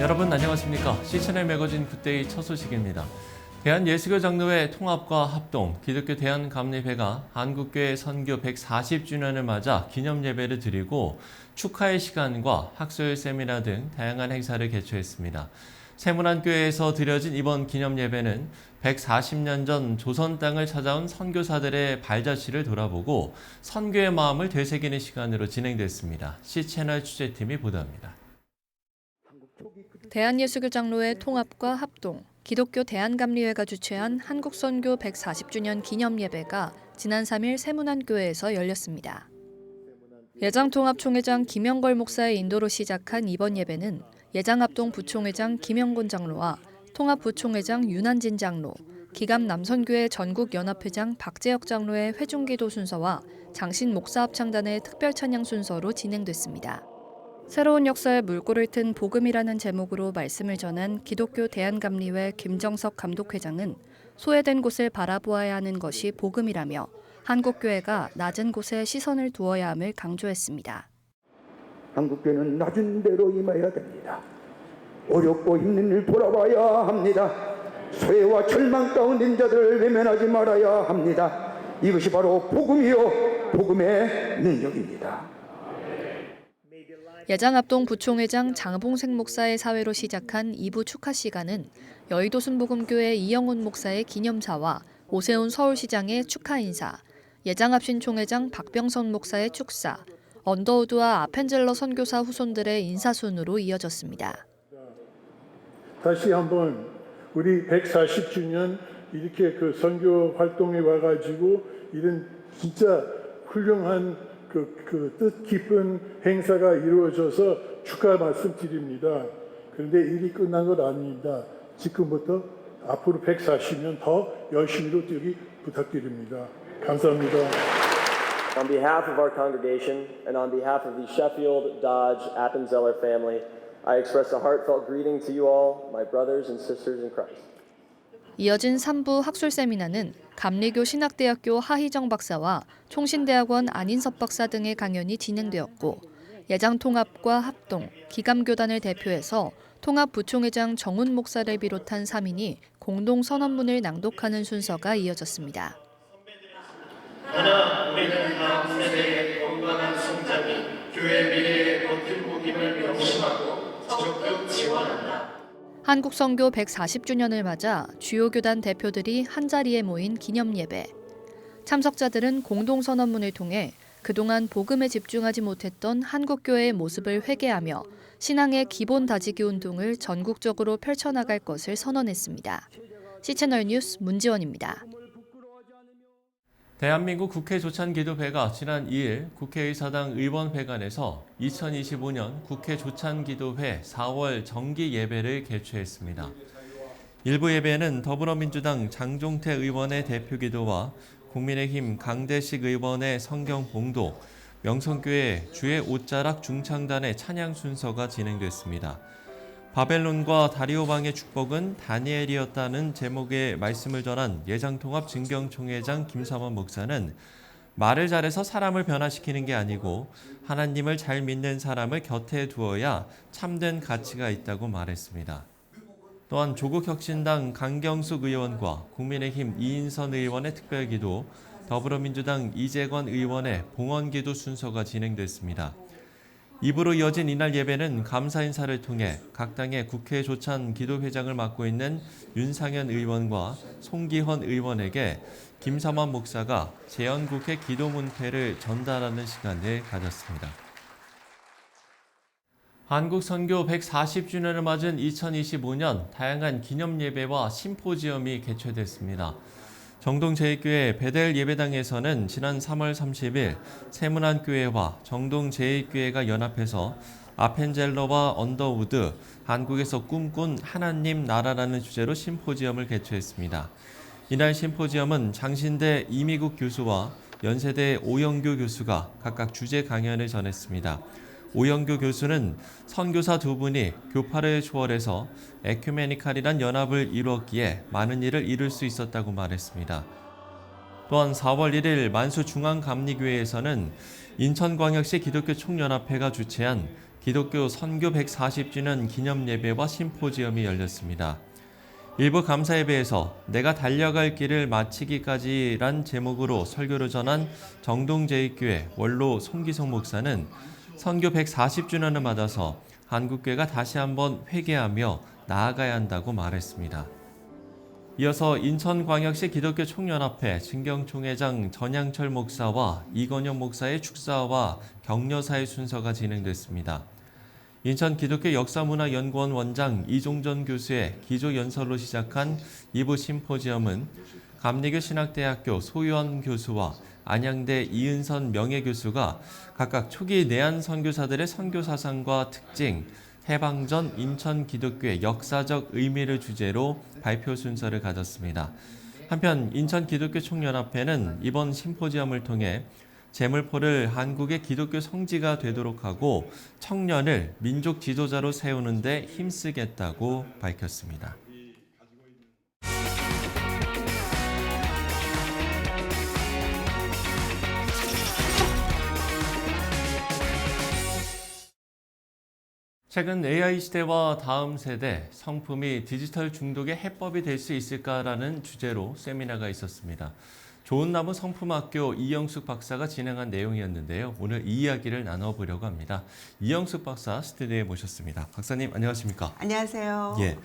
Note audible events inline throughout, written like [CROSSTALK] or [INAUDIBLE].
여러분 안녕하십니까? 시천의 매거진 굿데이 첫 소식입니다. 대한예수교 장로회 통합과 합동 기독교 대한감리회가 한국교회 선교 140주년을 맞아 기념 예배를 드리고 축하의 시간과 학술 세미나 등 다양한 행사를 개최했습니다. 세문안교회에서 드려진 이번 기념 예배는 140년 전 조선 땅을 찾아온 선교사들의 발자취를 돌아보고 선교의 마음을 되새기는 시간으로 진행됐습니다. C채널 취재팀이 보도합니다. 대한예수교 장로회 통합과 합동, 기독교 대한감리회가 주최한 한국선교 140주년 기념 예배가 지난 3일 세문안교회에서 열렸습니다. 예장통합총회장 김영걸 목사의 인도로 시작한 이번 예배는 예장합동 부총회장 김영곤 장로와 통합부총회장 윤한진 장로, 기감 남선교회 전국연합회장 박재혁 장로의 회중기도 순서와 장신 목사 합창단의 특별 찬양 순서로 진행됐습니다. 새로운 역사의 물꼬를 튼 복음이라는 제목으로 말씀을 전한 기독교 대한감리회 김정석 감독회장은 소외된 곳을 바라보아야 하는 것이 복음이라며 한국교회가 낮은 곳에 시선을 두어야 함을 강조했습니다. 한국교회는 낮은 데로 임해야 됩니다. 어렵고 힘든 일 돌아봐야 합니다. 소외와 절망 가운데 있는 자들을 외면하지 말아야 합니다. 이것이 바로 복음이요 복음의 능력입니다. 예장합동 부총회장 장봉생 목사의 사회로 시작한 2부 축하 시간은 여의도 순복음교회 이영훈 목사의 기념사와 오세훈 서울시장의 축하 인사, 예장합신 총회장 박병선 목사의 축사, 언더우드와 아펜젤러 선교사 후손들의 인사순으로 이어졌습니다. 다시 한번 우리 140주년 이렇게 그 선교 활동에 와가지고 이런 진짜 훌륭한 그, 그 뜻 깊은 행사가 이루어져서 축하 말씀드립니다. 그런데 일이 끝난 건 아닙니다. 지금부터 앞으로 140년 더 열심히로 뛰기 부탁드립니다. 감사합니다. On behalf of our congregation and on behalf of the Sheffield, Dodge, Appenzeller family, I express a heartfelt greeting to you all, my brothers and sisters in Christ. 이어진 3부 학술 세미나는 감리교 신학대학교 하희정 박사와 총신대학원 안인섭 박사 등의 강연이 진행되었고 예장통합과 합동, 기감교단을 대표해서 통합부총회장 정훈 목사를 비롯한 3인이 공동 선언문을 낭독하는 순서가 이어졌습니다. 하나 우리는 다음 세대의 건강한 성장이 교회 미래의 버팀목임을 명심하고. 한국 선교 140주년을 맞아 주요 교단 대표들이 한자리에 모인 기념 예배. 참석자들은 공동 선언문을 통해 그동안 복음에 집중하지 못했던 한국 교회의 모습을 회개하며 신앙의 기본 다지기 운동을 전국적으로 펼쳐나갈 것을 선언했습니다. 시채널 뉴스 문지원입니다. 대한민국 국회 조찬기도회가 지난 2일 국회의사당 의원회관에서 2025년 국회 조찬기도회 4월 정기 예배를 개최했습니다. 일부 예배는 더불어민주당 장종태 의원의 대표기도와 국민의힘 강대식 의원의 성경 봉도, 명성교회 주의 옷자락 중창단의 찬양 순서가 진행됐습니다. 바벨론과 다리오 왕의 축복은 다니엘이었다는 제목의 말씀을 전한 예장통합 증경총회장 김삼원 목사는 말을 잘해서 사람을 변화시키는 게 아니고 하나님을 잘 믿는 사람을 곁에 두어야 참된 가치가 있다고 말했습니다. 또한 조국혁신당 강경숙 의원과 국민의힘 이인선 의원의 특별기도, 더불어민주당 이재권 의원의 봉헌기도 순서가 진행됐습니다. 입으로 이어진 이날 예배는 감사 인사를 통해 각 당의 국회 조찬 기도회장을 맡고 있는 윤상현 의원과 송기헌 의원에게 김삼환 목사가 재연국회 기도 문패를 전달하는 시간을 가졌습니다. 한국 선교 140주년을 맞은 2025년 다양한 기념 예배와 심포지엄이 개최됐습니다. 정동 제1교회 베델 예배당에서는 지난 3월 30일 세문안교회와 정동 제1교회가 연합해서 아펜젤러와 언더우드 한국에서 꿈꾼 하나님 나라라는 주제로 심포지엄을 개최했습니다. 이날 심포지엄은 장신대 이미국 교수와 연세대 오영교 교수가 각각 주제 강연을 전했습니다. 오영교 교수는 선교사 두 분이 교파를 초월해서 에큐메니칼이란 연합을 이루었기에 많은 일을 이룰 수 있었다고 말했습니다. 또한 4월 1일 만수중앙감리교회에서는 인천광역시 기독교 총연합회가 주최한 기독교 선교 140주년 기념 예배와 심포지엄이 열렸습니다. 일부 감사 예배에서 내가 달려갈 길을 마치기까지란 제목으로 설교를 전한 정동제일교회 원로 송기성 목사는 선교 140주년을 맞아서 한국교회가 다시 한번 회개하며 나아가야 한다고 말했습니다. 이어서 인천광역시 기독교 총연합회 진경총회장 전양철 목사와 이건영 목사의 축사와 격려사의 순서가 진행됐습니다. 인천 기독교 역사문화연구원 원장 이종전 교수의 기조 연설로 시작한 2부 심포지엄은 감리교 신학대학교 소유원 교수와 안양대 이은선 명예교수가 각각 초기 내한 선교사들의 선교 사상과 특징, 해방 전 인천 기독교의 역사적 의미를 주제로 발표 순서를 가졌습니다. 한편 인천 기독교 총연합회는 이번 심포지엄을 통해 제물포를 한국의 기독교 성지가 되도록 하고 청년을 민족 지도자로 세우는 데 힘쓰겠다고 밝혔습니다. 최근 AI 시대와 다음 세대 성품이 디지털 중독의 해법이 될 수 있을까라는 주제로 세미나가 있었습니다. 좋은 나무 성품학교 이영숙 박사가 진행한 내용이었는데요. 오늘 이 이야기를 나눠보려고 합니다. 이영숙 박사 스튜디오에 모셨습니다. 박사님 안녕하십니까? 안녕하세요. 예.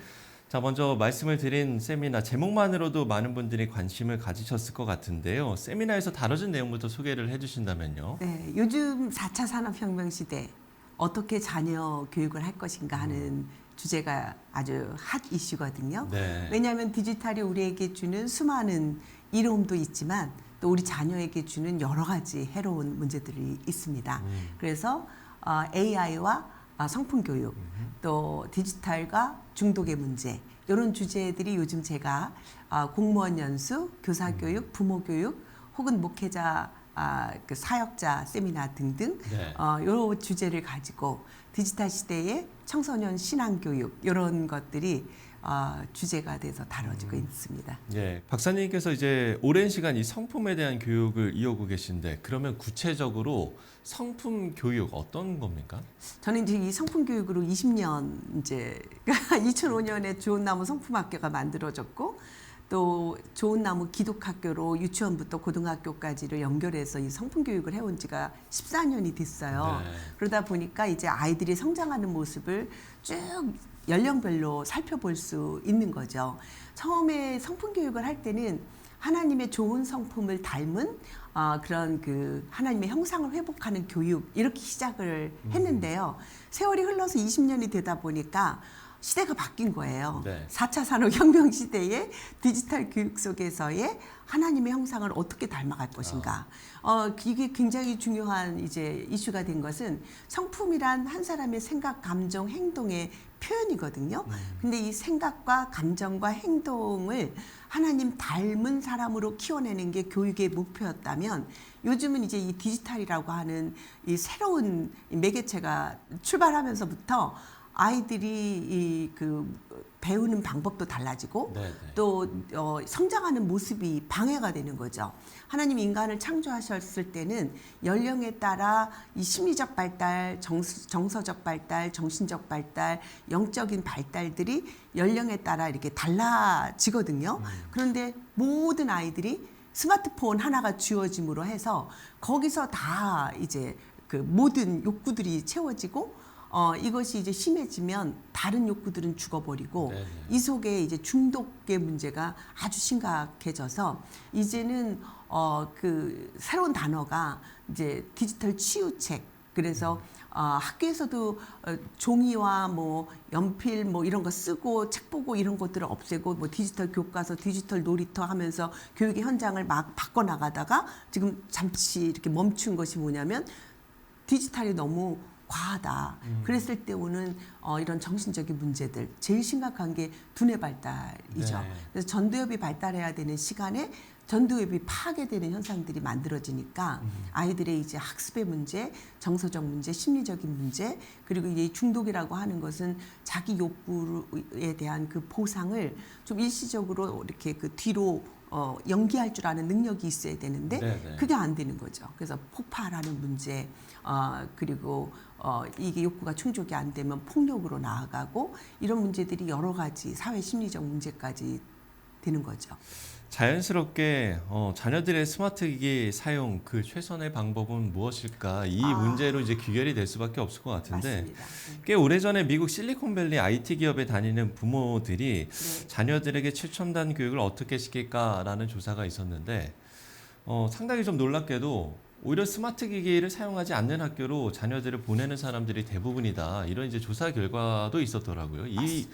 자, 먼저 말씀을 드린 세미나 제목만으로도 많은 분들이 관심을 가지셨을 것 같은데요. 세미나에서 다뤄진 내용부터 소개를 해주신다면요. 네, 요즘 4차 산업혁명 시대 어떻게 자녀 교육을 할 것인가 하는 주제가 아주 핫 이슈거든요. 네. 왜냐하면 디지털이 우리에게 주는 수많은 이로움도 있지만 또 우리 자녀에게 주는 여러 가지 해로운 문제들이 있습니다. 음. 그래서 어, AI와 어, 성품 교육 또 디지털과 중독의 문제 이런 주제들이 요즘 제가 어, 공무원 연수, 교사 음. 교육, 부모 교육 혹은 목회자 아, 그 사역자 세미나 등등 네. 어, 여러 주제를 가지고 디지털 시대의 청소년 신앙 교육 이런 것들이 어, 주제가 돼서 다뤄지고 음. 있습니다. 예, 박사님께서 이제 오랜 시간 이 성품에 대한 교육을 이어오고 계신데 그러면 구체적으로 성품 교육 어떤 겁니까? 저는 이제 이 성품 교육으로 20년 이제 [LAUGHS] 2005년에 좋은 나무 성품 학교가 만들어졌고 또 좋은 나무 기독학교로 유치원부터 고등학교까지를 연결해서 이 성품 교육을 해온 지가 14년이 됐어요. 네. 그러다 보니까 이제 아이들이 성장하는 모습을 쭉 연령별로 살펴볼 수 있는 거죠. 처음에 성품 교육을 할 때는 하나님의 좋은 성품을 닮은 어, 그런 그 하나님의 형상을 회복하는 교육 이렇게 시작을 했는데요. 세월이 흘러서 20년이 되다 보니까 시대가 바뀐 거예요. 네. 4차 산업혁명 시대의 디지털 교육 속에서의 하나님의 형상을 어떻게 닮아갈 것인가. 어, 이게 굉장히 중요한 이제 이슈가 된 것은 성품이란 한 사람의 생각, 감정, 행동의 표현이거든요. 근데 이 생각과 감정과 행동을 하나님 닮은 사람으로 키워내는 게 교육의 목표였다면 요즘은 이제 이 디지털이라고 하는 이 새로운 이 매개체가 출발하면서부터 아이들이 이 그 배우는 방법도 달라지고 네, 네. 또 어, 성장하는 모습이 방해가 되는 거죠. 하나님 인간을 창조하셨을 때는 연령에 따라 이 심리적 발달, 정, 정서적 발달, 정신적 발달, 영적인 발달들이 연령에 따라 이렇게 달라지거든요. 그런데 모든 아이들이 스마트폰 하나가 주어짐으로 해서 거기서 다 이제 그 모든 욕구들이 채워지고 어, 이것이 이제 심해지면 다른 욕구들은 죽어버리고 네네. 이 속에 이제 중독의 문제가 아주 심각해져서 이제는 어, 그 새로운 단어가 이제 디지털 치유책 그래서 어, 학교에서도 어, 종이와 뭐 연필 뭐 이런 거 쓰고 책 보고 이런 것들을 없애고 뭐 디지털 교과서 디지털 놀이터 하면서 교육의 현장을 막 바꿔 나가다가 지금 잠시 이렇게 멈춘 것이 뭐냐면 디지털이 너무 과하다. 그랬을 때 오는 어, 이런 정신적인 문제들 제일 심각한 게 두뇌 발달이죠. 네. 그래서 전두엽이 발달해야 되는 시간에 전두엽이 파괴되는 현상들이 만들어지니까 아이들의 이제 학습의 문제, 정서적 문제, 심리적인 문제 그리고 이 중독이라고 하는 것은 자기 욕구에 대한 그 보상을 좀 일시적으로 이렇게 그 뒤로 어, 어, 연기할 줄 아는 능력이 있어야 되는데 네네. 그게 안 되는 거죠. 그래서 폭발하는 문제, 어, 그리고 어, 이게 욕구가 충족이 안 되면 폭력으로 나아가고 이런 문제들이 여러 가지 사회 심리적 문제까지 되는 거죠. 자연스럽게 어, 자녀들의 스마트 기기 사용 그 최선의 방법은 무엇일까 이 아. 문제로 이제 귀결이 될 수밖에 없을 것 같은데 맞습니다. 네. 꽤 오래전에 미국 실리콘밸리 IT 기업에 다니는 부모들이 네. 자녀들에게 최첨단 교육을 어떻게 시킬까라는 조사가 있었는데 어, 상당히 좀 놀랍게도 오히려 스마트 기기를 사용하지 않는 학교로 자녀들을 보내는 사람들이 대부분이다 이런 이제 조사 결과도 있었더라고요. 이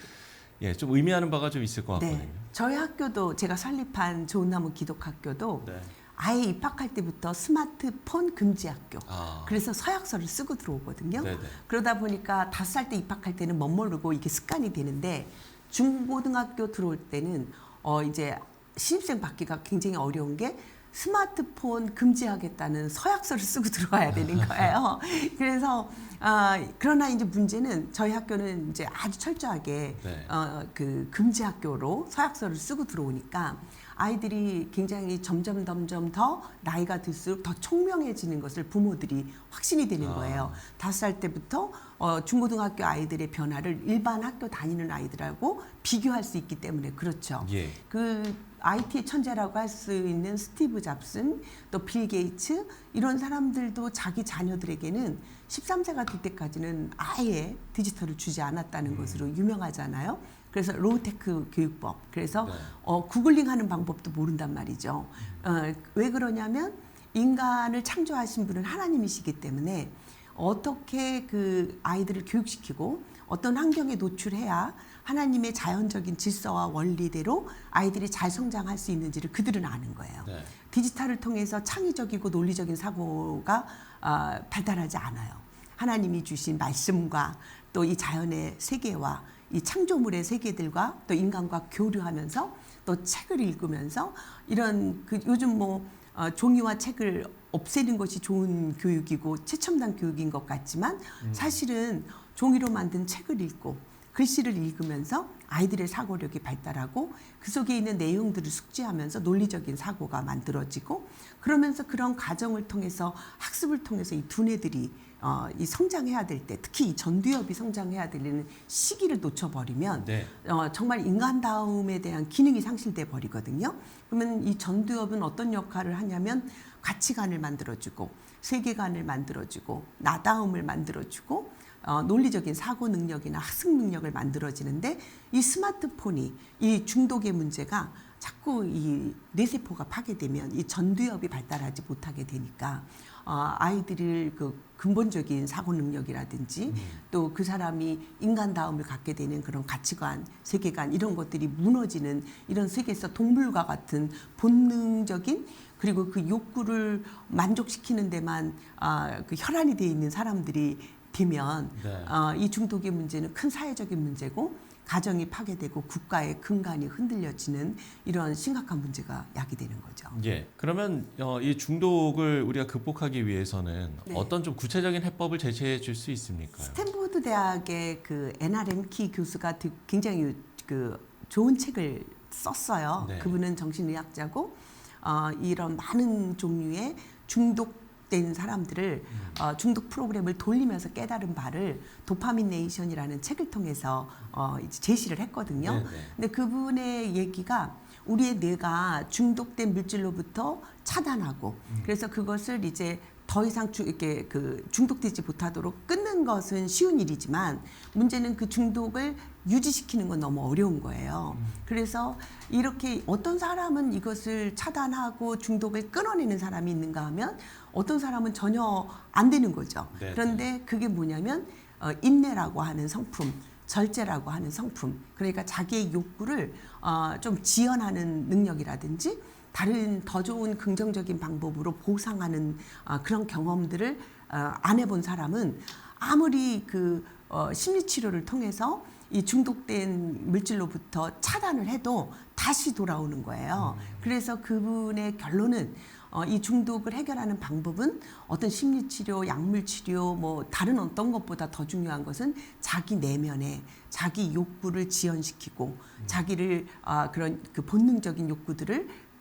예, 좀 의미하는 바가 좀 있을 것 같거든요. 네. 저희 학교도 제가 설립한 좋은 나무 기독학교도 네. 아예 입학할 때부터 스마트폰 금지 학교. 아, 그래서 서약서를 쓰고 들어오거든요. 네네. 그러다 보니까 다섯 살 때 입학할 때는 멋모르고 이게 습관이 되는데 중고등학교 들어올 때는 어 이제 신입생 받기가 굉장히 어려운 게 스마트폰 금지하겠다는 서약서를 쓰고 들어와야 되는 거예요. [LAUGHS] 그래서 아 그러나 이제 문제는 저희 학교는 이제 아주 철저하게 네. 어, 그 금지 학교로 서약서를 쓰고 들어오니까 아이들이 굉장히 점점 점점 더 나이가 들수록 더 총명해지는 것을 부모들이 확신이 되는 아. 거예요. 다섯 살 때부터 어, 중고등학교 아이들의 변화를 일반 학교 다니는 아이들하고 비교할 수 있기 때문에 그렇죠. 예. 그 IT의 천재라고 할 수 있는 스티브 잡슨 또 빌 게이츠 이런 사람들도 자기 자녀들에게는 13세가 될 때까지는 아예 디지털을 주지 않았다는 것으로 유명하잖아요. 그래서 로우테크 교육법. 그래서 네. 어, 구글링하는 방법도 모른단 말이죠. 어, 왜 그러냐면 인간을 창조하신 분은 하나님이시기 때문에 어떻게 그 아이들을 교육시키고 어떤 환경에 노출해야 하나님의 자연적인 질서와 원리대로 아이들이 잘 성장할 수 있는지를 그들은 아는 거예요. 네. 디지털을 통해서 창의적이고 논리적인 사고가 아, 발달하지 않아요. 하나님이 주신 말씀과 또 이 자연의 세계와 이 창조물의 세계들과 또 인간과 교류하면서 또 책을 읽으면서 이런 그 요즘 뭐 어, 종이와 책을 없애는 것이 좋은 교육이고 최첨단 교육인 것 같지만 사실은 종이로 만든 책을 읽고 글씨를 읽으면서 아이들의 사고력이 발달하고 그 속에 있는 내용들을 숙지하면서 논리적인 사고가 만들어지고 그러면서 그런 과정을 통해서 학습을 통해서 이 두뇌들이 어, 이 성장해야 될 때 특히 이 전두엽이 성장해야 되는 시기를 놓쳐버리면 네. 어, 정말 인간다움에 대한 기능이 상실돼 버리거든요. 그러면 이 전두엽은 어떤 역할을 하냐면 가치관을 만들어주고 세계관을 만들어주고 나다움을 만들어주고 어, 논리적인 사고 능력이나 학습 능력을 만들어지는데 이 스마트폰이 이 중독의 문제가 자꾸 이 뇌세포가 파괴되면 이 전두엽이 발달하지 못하게 되니까 어, 아이들을 그 근본적인 사고 능력이라든지 또그 사람이 인간다움을 갖게 되는 그런 가치관, 세계관 이런 것들이 무너지는 이런 세계에서 동물과 같은 본능적인 그리고 그 욕구를 만족시키는 데만 아, 그 혈안이 돼 있는 사람들이 되면 네. 어, 이 중독의 문제는 큰 사회적인 문제고 가정이 파괴되고 국가의 근간이 흔들려지는 이런 심각한 문제가 야기되는 거죠. 예. 그러면 어, 이 중독을 우리가 극복하기 위해서는 네. 어떤 좀 구체적인 해법을 제시해 줄 수 있습니까? 스탠포드 대학의 그 NRM 키 교수가 되- 굉장히 그 좋은 책을 썼어요. 네. 그분은 정신의학자고 어, 이런 많은 종류의 중독된 사람들을 어, 중독 프로그램을 돌리면서 깨달은 바를 도파민 네이션이라는 책을 통해서 어, 이제 제시를 했거든요. 네, 네. 근데 그분의 얘기가 우리의 뇌가 중독된 물질로부터 차단하고 그래서 그것을 이제 더 이상 주, 이렇게 그 중독되지 못하도록 끊는 것은 쉬운 일이지만 문제는 그 중독을 유지시키는 건 너무 어려운 거예요. 그래서 이렇게 어떤 사람은 이것을 차단하고 중독을 끊어내는 사람이 있는가 하면 어떤 사람은 전혀 안 되는 거죠. 네, 그런데 그게 뭐냐면 어, 인내라고 하는 성품, 절제라고 하는 성품. 그러니까 자기의 욕구를 어, 좀 지연하는 능력이라든지 다른 더 좋은 긍정적인 방법으로 보상하는 어, 그런 경험들을 어, 안 해본 사람은 아무리 그 어, 심리 치료를 통해서 이 중독된 물질로부터 차단을 해도 다시 돌아오는 거예요. 그래서 그분의 결론은 어, 이 중독을 해결하는 방법은 어떤 심리 치료, 약물 치료, 뭐 다른 어떤 것보다 더 중요한 것은 자기 내면에 자기 욕구를 지연시키고 자기를 아, 그런 그 본능적인 욕구들을 어,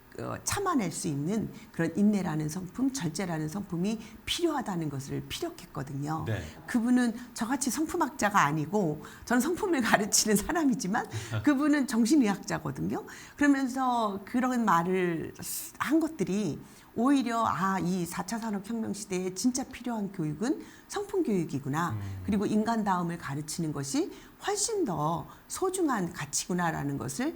참아낼 수 있는 그런 인내라는 성품, 절제라는 성품이 필요하다는 것을 피력했거든요. 네. 그분은 저같이 성품학자가 아니고 저는 성품을 [LAUGHS] 가르치는 사람이지만 [LAUGHS] 그분은 정신의학자거든요. 그러면서 그런 말을 한 것들이 오히려 아, 이 4차 산업혁명 시대에 진짜 필요한 교육은 성품 교육이구나. 그리고 인간다움을 가르치는 것이 훨씬 더 소중한 가치구나라는 것을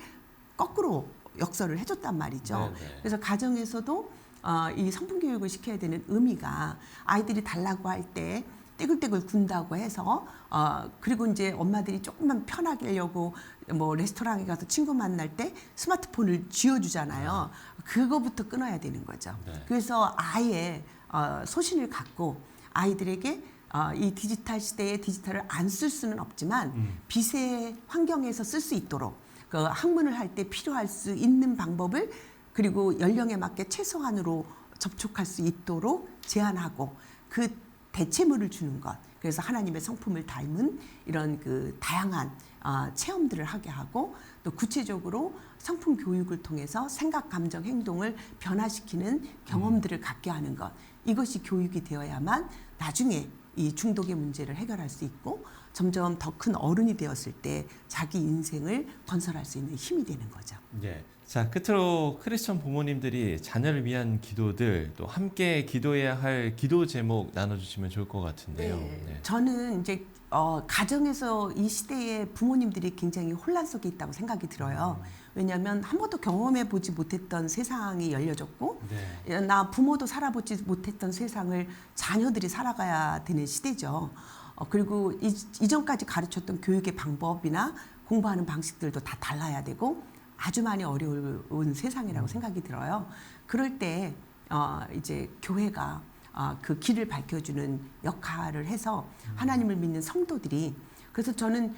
거꾸로 역설을 해줬단 말이죠. 네네. 그래서 가정에서도 어, 이 성품 교육을 시켜야 되는 의미가 아이들이 달라고 할 때 떼굴떼굴 군다고 해서 어, 그리고 이제 엄마들이 조금만 편하게 하려고 뭐 레스토랑에 가서 친구 만날 때 스마트폰을 쥐어주잖아요. 그거부터 끊어야 되는 거죠. 네. 그래서 아예 어, 소신을 갖고 아이들에게 어, 이 디지털 시대에 디지털을 안 쓸 수는 없지만 비세 환경에서 쓸 수 있도록 그 학문을 할 때 필요할 수 있는 방법을 그리고 연령에 맞게 최소한으로 접촉할 수 있도록 제한하고 그 대체물을 주는 것. 그래서 하나님의 성품을 닮은 이런 그 다양한 어, 체험들을 하게 하고 또 구체적으로 성품 교육을 통해서 생각, 감정, 행동을 변화시키는 경험들을 갖게 하는 것. 이것이 교육이 되어야만 나중에 이 중독의 문제를 해결할 수 있고 점점 더 큰 어른이 되었을 때 자기 인생을 건설할 수 있는 힘이 되는 거죠. 예. 자, 끝으로 크리스천 부모님들이 자녀를 위한 기도들 또 함께 기도해야 할 기도 제목 나눠주시면 좋을 것 같은데요. 네. 저는 이제 어, 가정에서 이 시대에 부모님들이 굉장히 혼란 속에 있다고 생각이 들어요. 왜냐하면 한 번도 경험해 보지 못했던 세상이 열려졌고 네. 나 부모도 살아보지 못했던 세상을 자녀들이 살아가야 되는 시대죠. 어, 그리고 이, 이전까지 가르쳤던 교육의 방법이나 공부하는 방식들도 다 달라야 되고 아주 많이 어려운 세상이라고 생각이 들어요. 그럴 때 어, 이제 교회가 어, 그 길을 밝혀주는 역할을 해서 하나님을 믿는 성도들이 그래서 저는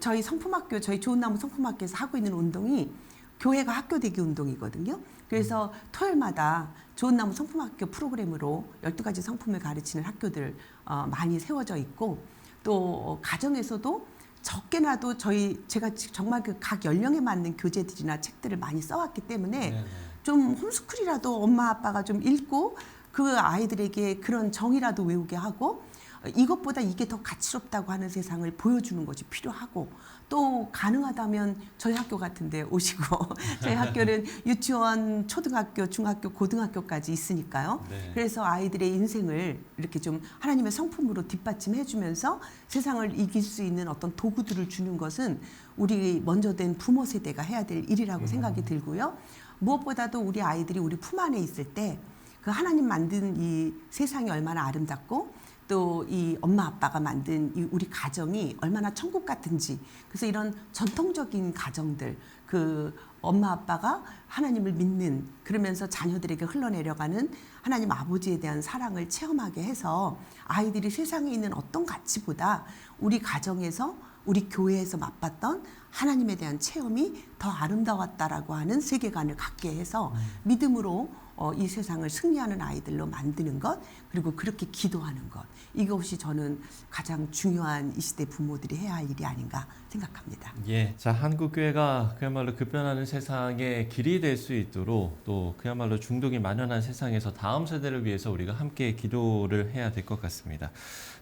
저희 성품학교 저희 좋은 나무 성품학교에서 하고 있는 운동이 교회가 학교 되기 운동이거든요. 그래서 토요일마다 좋은 나무 성품학교 프로그램으로 12가지 성품을 가르치는 학교들 어, 많이 세워져 있고 또 가정에서도 적게나도 저희 제가 정말 그 각 연령에 맞는 교재들이나 책들을 많이 써왔기 때문에 네네. 좀 홈스쿨이라도 엄마 아빠가 좀 읽고 그 아이들에게 그런 정이라도 외우게 하고 어, 이것보다 이게 더 가치롭다고 하는 세상을 보여주는 것이 필요하고 또 가능하다면 저희 학교 같은데 오시고 [LAUGHS] 저희 학교는 [LAUGHS] 유치원, 초등학교, 중학교, 고등학교까지 있으니까요. 네. 그래서 아이들의 인생을 이렇게 좀 하나님의 성품으로 뒷받침해 주면서 세상을 이길 수 있는 어떤 도구들을 주는 것은 우리 먼저 된 부모 세대가 해야 될 일이라고 생각이 들고요. 무엇보다도 우리 아이들이 우리 품 안에 있을 때 그 하나님 만든 이 세상이 얼마나 아름답고 또 이 엄마 아빠가 만든 이 우리 가정이 얼마나 천국 같은지. 그래서 이런 전통적인 가정들 그 엄마 아빠가 하나님을 믿는 그러면서 자녀들에게 흘러내려가는 하나님 아버지에 대한 사랑을 체험하게 해서 아이들이 세상에 있는 어떤 가치보다 우리 가정에서 우리 교회에서 맛봤던 하나님에 대한 체험이 더 아름다웠다라고 하는 세계관을 갖게 해서 믿음으로 어, 이 세상을 승리하는 아이들로 만드는 것 그리고 그렇게 기도하는 것 이것이 저는 가장 중요한 이 시대 부모들이 해야 할 일이 아닌가 생각합니다. 예, 자 한국 교회가 그야말로 급변하는 세상의 길이 될 수 있도록 또 그야말로 중독이 만연한 세상에서 다음 세대를 위해서 우리가 함께 기도를 해야 될 것 같습니다.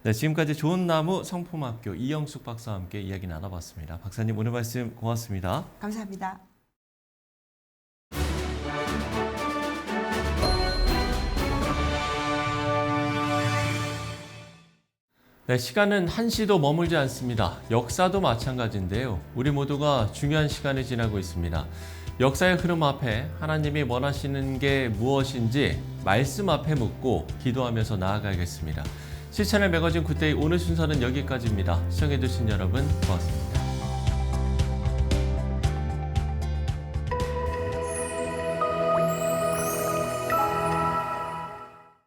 네, 지금까지 좋은 나무 성품학교 이영숙 박사와 함께 이야기 나눠봤습니다. 박사님 오늘 말씀 고맙습니다. 감사합니다. 네, 시간은 한시도 머물지 않습니다. 역사도 마찬가지인데요. 우리 모두가 중요한 시간을 지나고 있습니다. 역사의 흐름 앞에 하나님이 원하시는 게 무엇인지 말씀 앞에 묻고 기도하면서 나아가겠습니다. 실천을 매거진 굿데이 오늘 순서는 여기까지입니다. 시청해주신 여러분 고맙습니다.